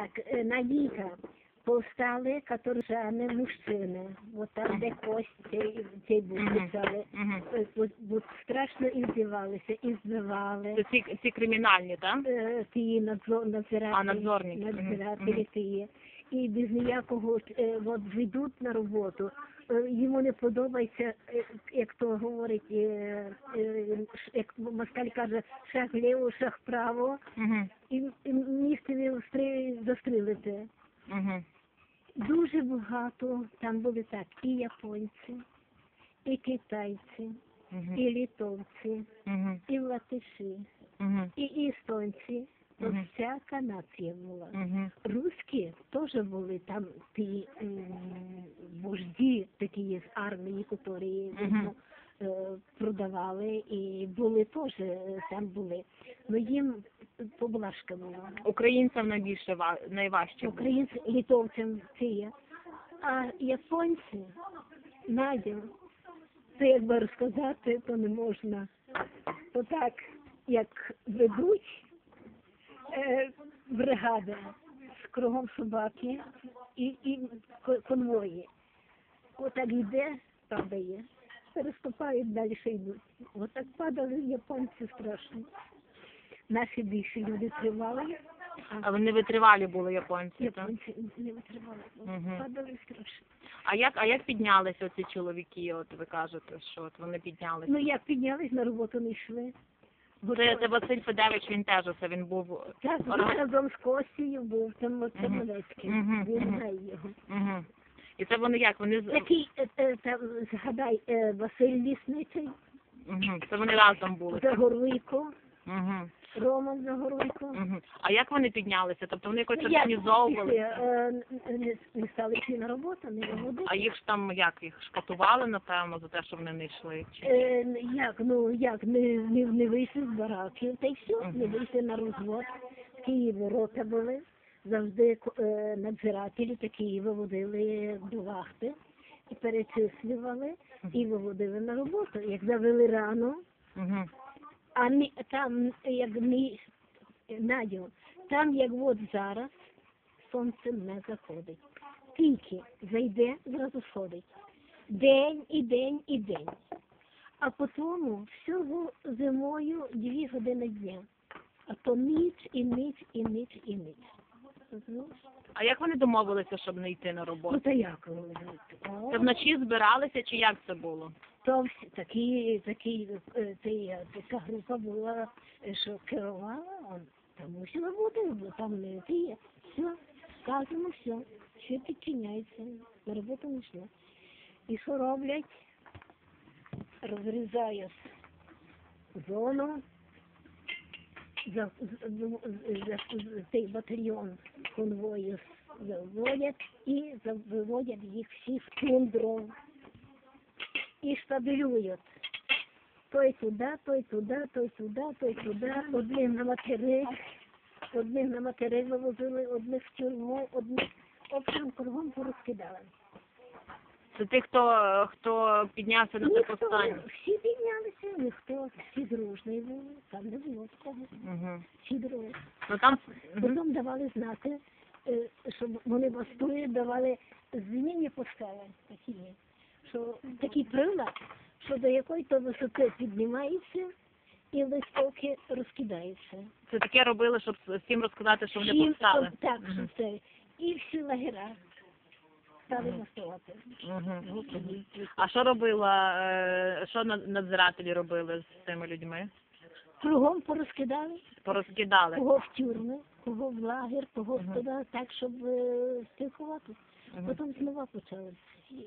так, е, Надійка, повстали каторжани мужчини. От там, де кость цей, був писали. Е, от- страшно і здівалися, і збивали. Це ці, ці кримінальні, так? Е, ті надзор, надзиратели, А, надзорники. Мгм. надзиратели Мгм. ті. І без ніякого, е, от йдуть на роботу, е, йому не подобається, е, як то говорить, е, е, ш- як москаль каже, шаг вліво, шаг вправо, Угу. і, і місцеві застрілити. Угу. Дуже багато там були так, і японці, і китайці, Угу. і літовці, Угу. і латиші, Угу. і естонці. От Мгм. всяка нація була. Угу. Русські теж були там ті вожді такі з армії, які Мгм. Е, продавали, і були теж е, там були. Ну їм поблажка була. Українцям найбільше ва- найважче. було. Українці літовцям це є. А японці, Надя, це якби розказати, то не можна. То так, як ведуть е, бригади з кругом собаки і, і ко- конвої. Отак йде, падає, переступають, далі йдуть. Отак падали японці страшно. Наші більші люди тривали, А вони витривалі були японці, так? Японці не витривали. Мгм. Падали страшно. А як, а як піднялися ці чоловіки, от ви кажете, що от вони піднялися? Ну як піднялись, на роботу не йшли. Це, це Василь Федевич, він теж оце, він був... Так, він Ага. разом з Костею був, там от Мгм. Терновецький. Мгм, Він мгм. знає його. Угу. І це вони як? Вони... Такий, е, е, згадай, е, Василь Лісничий, Угу. Це вони разом були. Загорлико, Угу. Роман Загорлико. Угу. А як вони піднялися? Тобто вони якось Ну, як організовували? е, не, не стали йти на роботу, не роботи. А їх ж там як їх шкатували, напевно, за те, що вони не йшли? Чи... Е, як, ну як, не, не, не вийшли з бараків, та й все, не вийшли на розвод. Києві рота були, завжди е, надзирателі такі виводили до вахти і перечислювали, і виводили на роботу. Як завели рано, Угу. а мі, там, як мій Надю, там як от зараз сонце не заходить. Тільки зайде, зразу сходить. День і день і день. А потім всього зимою дві години дня. А то ніч і ніч і ніч і ніч. А як вони домовилися, щоб не йти на Ну роботу? то як? О, Це вночі збиралися, чи як це було? То всі такі, такі, е, цей, така група була, е, що керувала, он там мусила бути, бо там не ті, все, сказано все, все підчиняється, на роботу не йшла. І що роблять? Розрізають зону, за, за, за, за цей батальйон конвою заводять і виводять їх всі в тундру і штабелюють. Той туди, той туди, той туди, той туди, одних на материк, одних на материк вивозили, одних в тюрму, одних общем кругом порозкидали. Це тих, хто, хто піднявся на це Ніхто, повстання? всі піднялися, ніхто, всі дружні були, там не було такого, Угу. всі дружні. Ну там... Потім давали знати, е, щоб вони бастують, давали змінні постави такі, що такі прилад, що до якої то висоти піднімається і листовки розкидаються. Це таке робили, щоб всім розказати, що вони повстали? Так, що це. І всі лагера стали бастувати. Мгм. А що робила, е, що над- надзирателі робили з цими людьми? Кругом порозкидали, Порозкидали. кого в тюрми, кого в лагер, кого Мгм. туди, так, щоб е, спілкуватися. Мгм. Потім знову почали.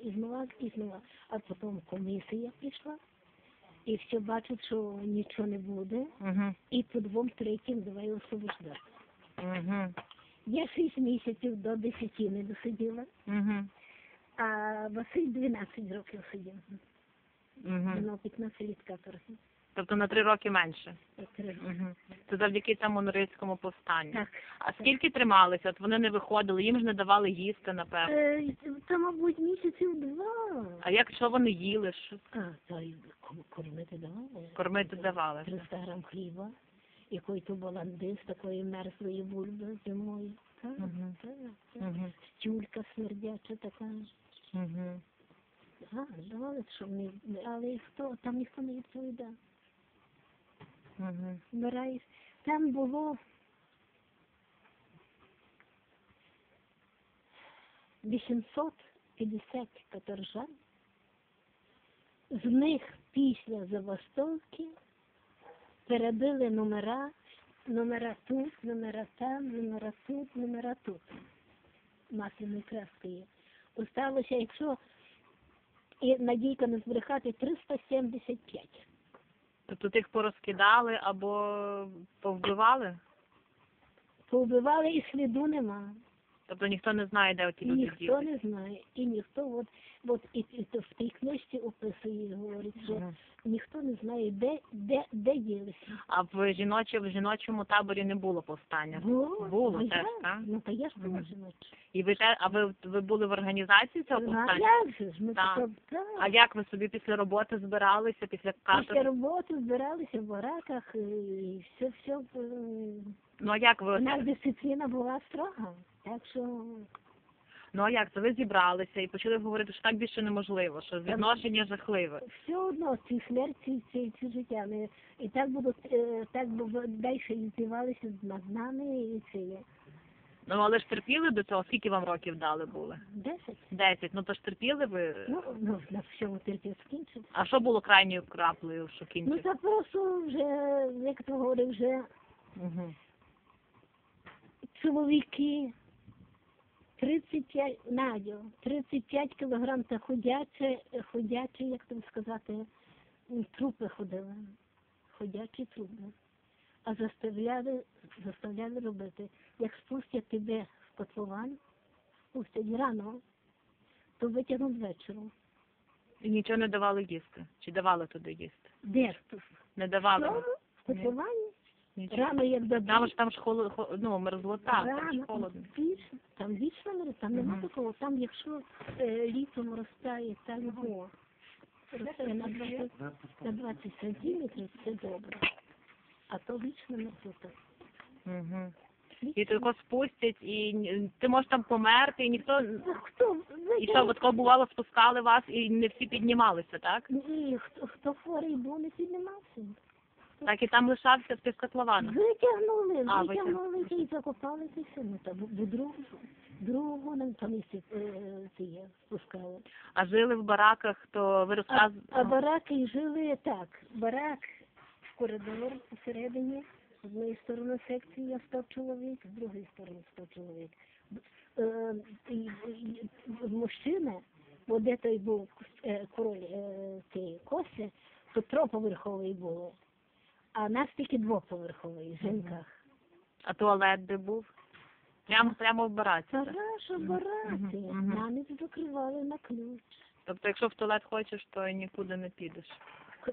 І знову, і знову. А потім комісія пішла, і все бачать, що нічого не буде, Мгм. і по двом третім давай освобождати. Мгм. Я шість місяців до десяти не досиділа, Мгм. А Василь 12 років сидів. Воно 15 літ каторги. Тобто на три роки менше. Мгм. Це завдяки цьому норильському повстанню. Так. А скільки трималися? От вони не виходили, їм ж не давали їсти, напевно. Е, Та, мабуть, місяців два. А як що вони їли? Що А, та й кому- кормити давали. кормити давали? 300 грам хліба якої то баланди з такої мерзлої бульби зимою. Так, Мгм. так, так. Мгм. Тюлька смердяча така. Мгм. А, давали, що не, але хто, там ніхто не відповідав. Мгм. Збираюсь. Там було 850 каторжан. З них після забастовки перебили номера, номера тут, номера там, номера тут, номера тут. Масляною краскою. Осталося, якщо і Надійка не збрехати, 375. Тобто тих порозкидали або повбивали? Повбивали і сліду нема. Тобто ніхто не знає, де оті люди Ніхто не знає. І ніхто, от, от і, і то в тій книжці описує, говорить, що Мгм. ніхто не знає, де, де, де ділися. А в жіночі, в жіночому таборі не було повстання? Було, Було а теж, як? так? Ну, та я ж була Мгм. жіноча. І ви те, а ви, ви були в організації цього А повстання? як же ж? Ми Так. так. А як ви собі після роботи збиралися, після Після каторги? роботи збиралися в бараках, і все, все. е, Ну а як ви У нас дисципліна була строга. Так що ну а як це? Ви зібралися і почали говорити, що так більше неможливо, що відношення жахливе. все одно ці смерті, ці, ці життя. Ми, і так будуть, е, так бу- далі іздівалися над нами і це є. Ну але ж терпіли до цього, скільки вам років дали були? Десять. Десять. Ну то ж терпіли ви. Ну, ну, на всьому терпів скінчив. А що було крайньою краплею, що Ну, кінчив? це просто вже, як то говорить, вже Угу. чоловіки 35, Надю, 35 кілограм та ходяче, ходячі, як там сказати, трупи ходили. Ходячі трупи. А заставляли, заставляли робити. Як спустять тебе в котлован, спустять рано, то витягнуть вечором. І нічого не давали їсти. Чи давали туди їсти? Де ж тут? Не давали. В котловані? Рано як дадуть. Там ж там ж холод, хо- ну, мерзлота, там ж Рано, холодно. вічно, там вічно мере, там нема Мгм. такого. Там якщо е, літом розтає так го, розтає на 20, на 20 сантиметрів, це добре. А то вічно мерзлота. Угу. І тако спустять, і ні- ти можеш там померти, і ніхто. Ну, Хто? І що, от такого бувало, спускали вас, і не всі піднімалися, так? Ні, хто, хто хворий був, не піднімався. Так і там лишався в тих котлованах. Витягнули, А, витягнули і закопали це все. Ну, там, до другого, другого нам там і е, є, спускали. А жили в бараках, то ви А, розказ... а бараки жили так. Барак в коридор посередині, з однієї сторони секція 100 чоловік, з другої сторони 100 чоловік. Е, і, і, мужчина, бо де той був е, король е, цієї коси, то троповерховий було, а нас тільки двоповерховий в жінках. А туалет де був? Прямо прямо в бараці. бараки, Мгм, мгм. закривали на ключ. Тобто, якщо в туалет хочеш, то й нікуди не підеш.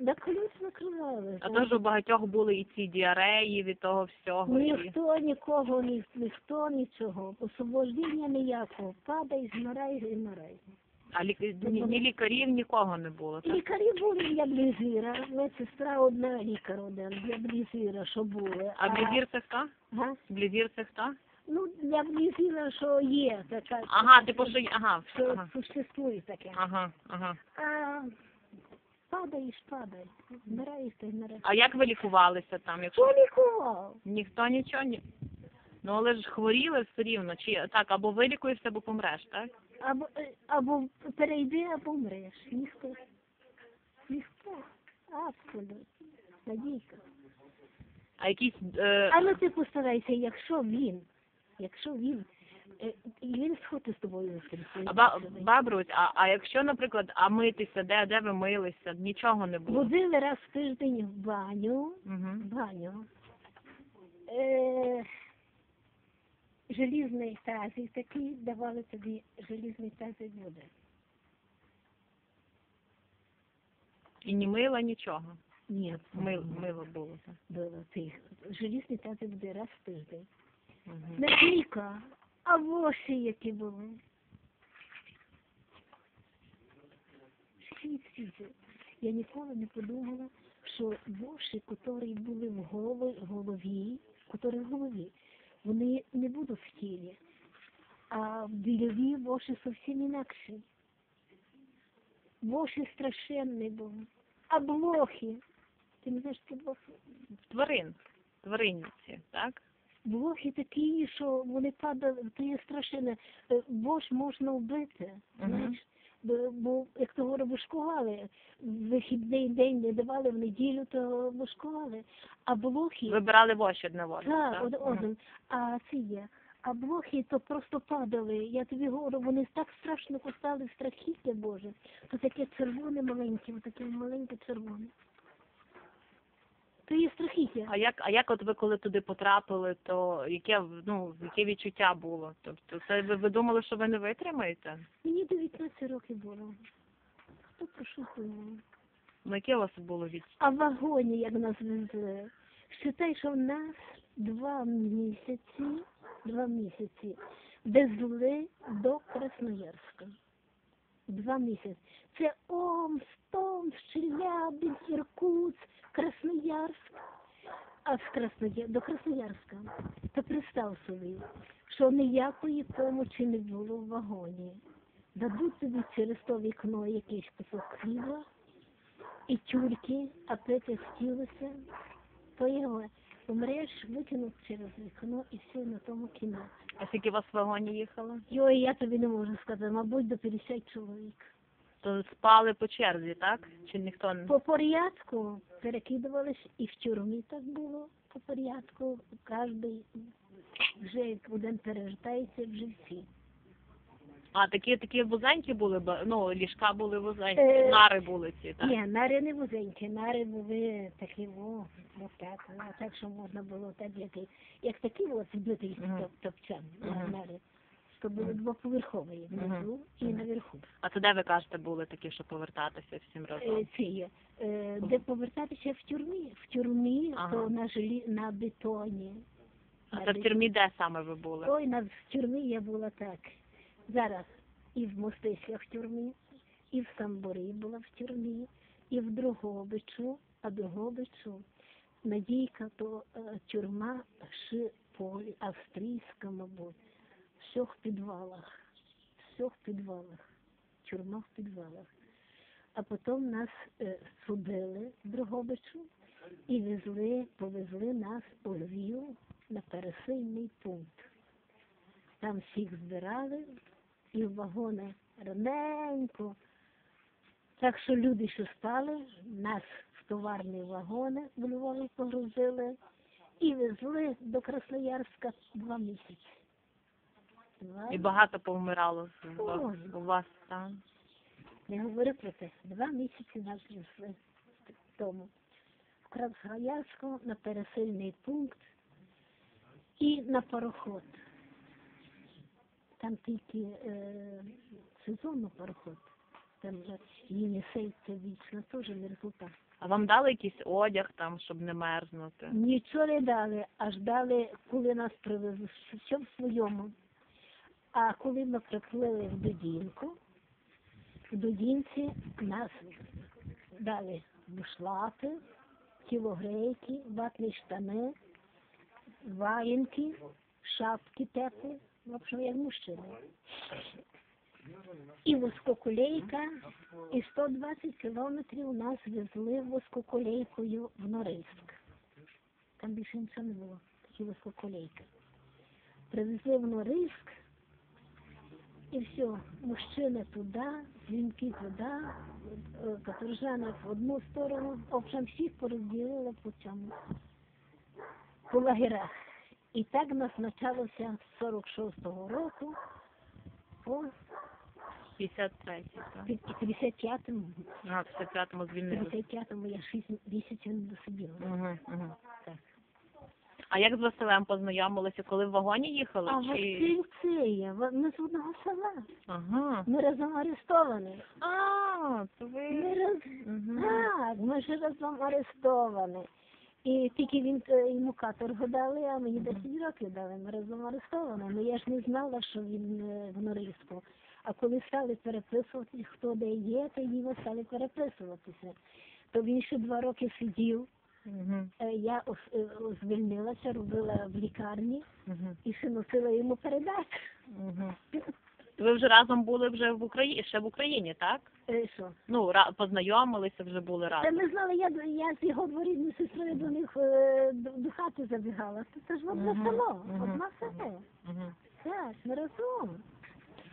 На ключ накривали. А то ж у багатьох були і ці діареї від того всього. І... Ніхто нікого, ні, ніхто нічого. Освобождення ніякого. Падай, змирай і змирай. А лік... ні, ні лікарів, нікого не було. Так? Лікарі були для блізира. Медсестра одна лікар один для блізира, що були. А блізір це хто? Ага. Блізір це хто? Ну, для блізира, що є така. Ага, типу, що... є- Ага, Що ага. существує таке. Ага, ага. А падаєш, падай. Змираєш, та й змираєш. А як ви лікувалися там? Якщо Хто лікував? ніхто нічого не... Ну, але ж хворіли все рівно. Чи так, або вилікуєшся, або помреш, так? Або, е, або перейди, або мреш. Ніхто. Ніхто. Абсолютно. Надійка. А якісь... Е... Але ти постарайся, якщо він, якщо він, е, і він сходить з тобою А ба... бабрусь, а, а якщо, наприклад, а митися, де, де ви милися, нічого не було? Водили раз в тиждень в баню, Угу. в баню. Е, желізний тазик такий, давали тобі желізний тазик води. І ні мила, нічого. Ні, Мил, мило було. так. було тих. Желізний тазик води раз в тиждень. Мгм. Надійка, а воші які були. Всі, всі. Я ніколи не подумала, що воші, які були в голові, голові, які в голові, вони не будуть в тілі. А в ділові воші зовсім інакші. Воші страшенні були. А блохи. Ти не знаєш, що блохи? Тварин. Тваринниці, так? Блохи такі, що вони падали, то є страшне. Бош можна вбити, знаєш. Бо, як то говорить, вишкували. В вихідний день не давали, в неділю то бушкували. А блохи, Вибирали воші одне воду. так, так? один, один. А це є. А блохи то просто падали. Я тобі говорю, вони так страшно кусали страхіття Боже. То таке червоне маленьке, таке маленьке червоне. То є страхіття. А як, а як от ви коли туди потрапили, то яке, ну, яке відчуття було? Тобто це ви, ви думали, що ви не витримаєте? Мені 19 років було. Хто про що? Ну, яке у вас було відчуття? А в вагоні, як нас везли, считай, що в нас два місяці, два місяці везли до Красноярська. Два місяці. Це Омс, Томс, Челябинськ. А з Красноя... до Красноярська. Та представ собі, що ніякої помочі не було в вагоні. Дадуть тобі через то вікно якийсь кусок хліба, і тюльки, а Петя хотілося, то його умреш, викинуть через вікно і все на тому кіно. А скільки вас в вагоні їхало? Йой, я тобі не можу сказати, мабуть, до 50 чоловік. То спали по черзі, так? Чи ніхто не По порядку перекидувались і в тюрмі так було, по порядку, кожен вже як один пережитається, вже всі. А такі такі вузенькі були, ну, ліжка були вузенькі, Е, нари були ці, так? Ні, нари не вузенькі, нари були такі, о, от так, ну, так, що можна було так, як, як такі от збитий топ, топчан, Мгм. нари. То були двоповерхові внизу і наверху. А це де ви кажете були такі, що повертатися всім разом? Е, Це є. Е, Де повертатися в тюрмі? В тюрмі, Ага. то на желі, на бетоні. А На це в тюрмі де саме ви були? Ой, на в тюрмі я була так. Зараз і в Мостиськах в тюрмі, і в Самборі була в тюрмі, і в Дрогобичу, а Дрогобичу Надійка, то е, тюрма Шиполі, австрійська, мабуть, все в підвалах, все в підвалах, тюрма в підвалах. А потім нас е, судили в Дрогобичу і везли, повезли нас у Львів на пересильний пункт. Там всіх збирали і в вагони раненько. Так що люди, що стали, нас в товарні вагони в Львові погрузили і везли до Красноярська два місяці. І багато повмирало з вас, у вас там. Не говори про це. Два місяці нас везли тому. В Красноярську на пересильний пункт і на пароход. Там тільки е, сезонний пароход. Там же Єнісей це вічно теж мерзлота. А вам дали якийсь одяг там, щоб не мерзнути? Нічого не дали, аж дали, коли нас привезли, все в своєму. А коли ми приплили в Дудінку, в Дудінці нас дали бушлати, тілогрейки, ватні штани, ваєнки, шапки теплі, в общем, як мужчини. І воскоколейка, і 120 кілометрів нас везли воскоколейкою в Норильськ. Там більше нічого не було, тільки воскоколейка. Привезли в Норильськ, і все, мужчини туди, жінки туди, е, каторжани в одну сторону, в общем, всіх порозділили по цьому, по лагерах. І так нас почалося з 46-го року по 53 так? 55-му. А, в 55-му звільнили. 55-му я 6 місяців не досиділа. Угу, угу. Так. А як з Василем познайомилися? Коли в вагоні їхали? А чи... Василь це є, ми з одного села. Ага. Ми разом арестовані. А, то Ми ви... раз... Мгм. Так, ми ж разом арестовані. І тільки він е, йому каторгу дали, а мені 10 років дали. Ми разом арестовані. Ну я ж не знала, що він е, в Норильську. А коли стали переписувати, хто де є, то його стали переписуватися. то він ще два роки сидів. Е, Я е, звільнилася, робила в лікарні Мгм. і ще носила йому передачу. Мгм. Ви вже разом були вже в Україні, ще в Україні, так? Е, Що? Ну, ра- познайомилися, вже були разом. Та ми знали, я, я з його дворідною сестрою до них до, до хати забігала. Це, ж одне село, одне село. Так, ми разом.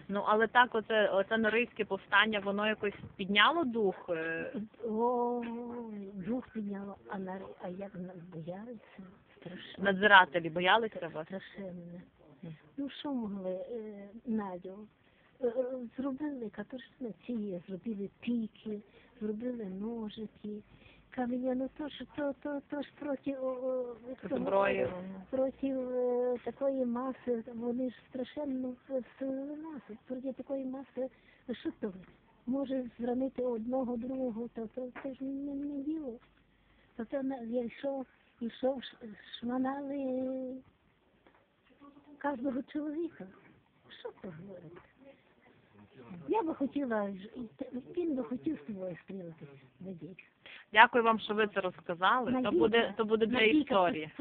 Ну, але так, оце, оце Норильське повстання, воно якось підняло дух. е, О, дух підняло, а, на, а як нас боялися? Страшно. Надзирателі боялися вас? Страшенно. Ну що могли, е, Надю? Е, е, Зробили каторжні ці, зробили піки, зробили ножики. Каменя, ну то ж, то, то, то ж проти, о, о, Зброї. е, проти е, такої маси, вони ж страшенно сили маси, проти такої маси, що то може зранити одного, другого, то, то це ж не, не діло. То це на- я йшов, йшов, шманали кожного чоловіка. Що то говорити? Я би хотіла, він би хотів з тобою стрілитися, надійка. Дякую вам, що ви це розказали. То буде, то буде для Надійка, історії.